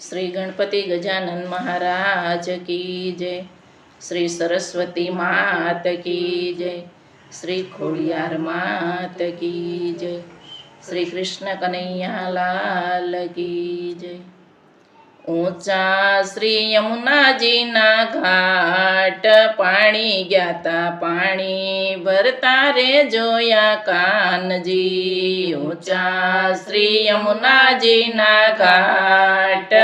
શ્રી ગણપતિ ગજાનન મહારાજ કી જય શ્રી સરસ્વતી માત કી જય શ્રી ખોડિયાર માત કી જય શ્રી કૃષ્ણ કનૈયા લાલ કી જય ઊંચા શ્રી યમુનાજીના ઘાટ પાણી ગ્યાતા પાણી ભરતા રે જોયા કાનજી ઊંચા શ્રી યમુનાજીના ઘાટ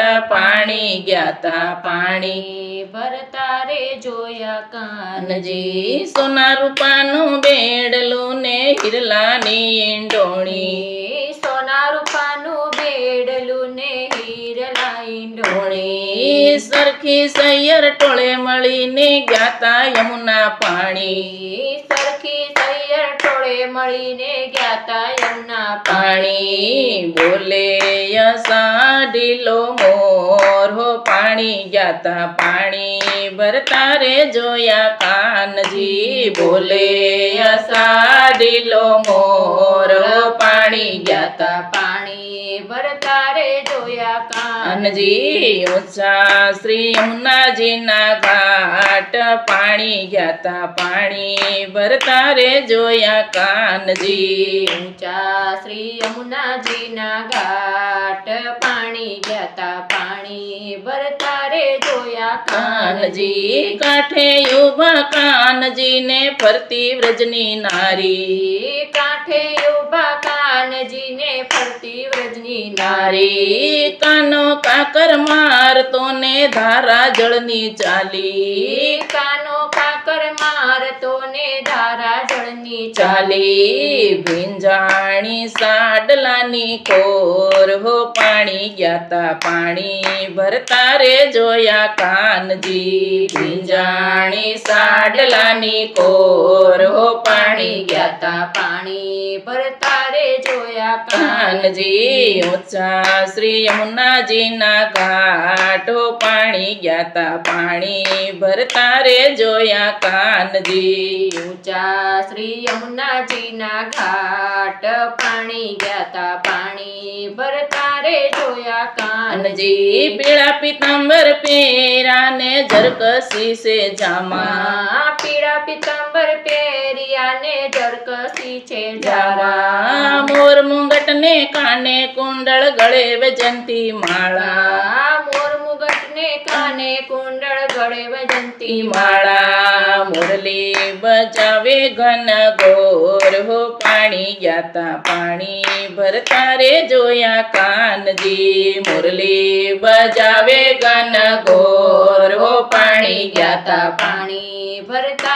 પાણી ગ્યાતા પાણી ભરતા રે જોયા કાનજી સોના રૂપાનું બેડલું ને હિરલાની ઈંડોણી સોના રૂપાનું બેડલું ને હિરલા ઈંડોણી સરખી સૈયર ટોળે મળીને ગાતા યમુના પાણી સરખી સૈયર ટોળે મળીને ગ્યાતા યમુના પાણી બોલે યસાડીલો મોર હો પાણી જાતા પાણી ભરતા રે જોયા કાનજી બોલે યસાડીલો મોર પાણી જાતા પાણી ભરતા રે ઓછા શ્રી યમુનાજીના ઘાટ પાણી ગયા પાણી ભરતા રે જોયા કાનજી. ઊંચા શ્રી યમુનાજીના ઘાટ પાણી ગયા પાણી ભરતા રે જોયા કાનજી. કાંઠે યુવા કાનજીને ફરતી વ્રજની નારી. કાંઠે ફરતી વ્રજની નારી કાનો કાકર મારતો ને ધારા જળની ચાલી. કાનો ધારા ચાલે ભીંજાણી સાડલાની કોર હો પાણી ગ્યાતા પાણી, ભરતા રે જોયા કાનજી. ભીંજાણી સાડલાની કોર હો પાણી ગ્યાતા પાણી, ભરતા રે જોયા કાનજી. ઊંચા શ્રી યમુનાજીના ઘાટો પાણી ગ્યાતા પાણી, ભરતા રે જોયા કાનજી. ઊંચા શ્રી યમુનાજીના ઘાટ પાણી ગયા પાણી ભરતા રે જોયા કાનજી. પીળા પિતાંબર પેરાને જરકસી સે જામા. પીળા પિતાંબર પેરિયા ને જરકસી છે જારા મોર મુંગટ ને કાને કુંડળ ગળે વજંતી માળા. મોર મુગટ ને કાને કુંડળ ગળે વજંતી માળા. મુરલી બજાવે ઘન ગોર હો પાણી ગ્યાતા પાણી ભરતા રે જોયા કાનજી મુરલી બજાવે ઘન ગોર હો પાણી ગ્યાતા પાણી ભરતા રે જોયા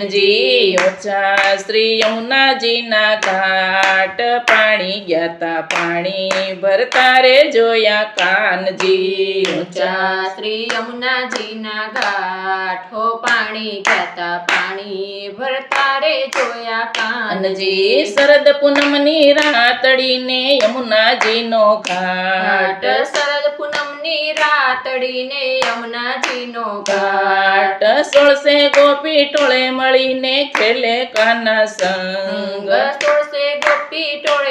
કાન કાનજી ઊંચા શ્રી યમુનાજીના ઘાટ પાણી ગ્યાતા પાણી ભરતા રે જોયા કાનજી ઊંચા શ્રી યમુનાજીના ઘાટ હો પાણી કહેતા પાણી ભરતા રે જોયા કાન કાનજી શરદ પૂનમની રાતડીને યમુનાજીનો ઘાટ ઘાટ શરદ રાતડીને યમુનાજીનો ઘાટ. સોળસે ગોપી ટોળે મળીને ખેલે કાના સંગ. સંગ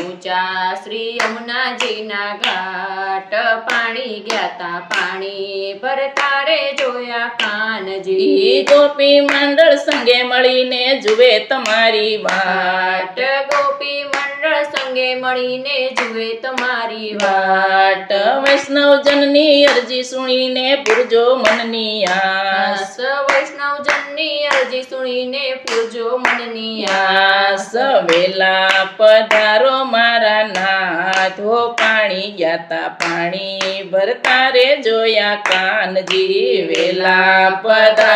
ઊંચા શ્રી યમુનાજીના ઘાટ પાણી ગ્યાતા પાણી ભરતા રે જોયા કાનજી. ગોપી મંડળ સંગે મળીને જુએ તમારી વાટ ગોપી મંડળ સંગે મળીને જુએ તમારી વાટ વાટ વૈષ્ણવ જનની અરજી સુણીને પૂરજો મનની આસ. આસ વૈષ્ણવ જનની અરજી સુણીને પૂરજો મનની આસ. વેલા પધારો નાથ હો પાણી ગ્યાતા પાણી ભરતા રે જોયા કાનજી વેલા પધારો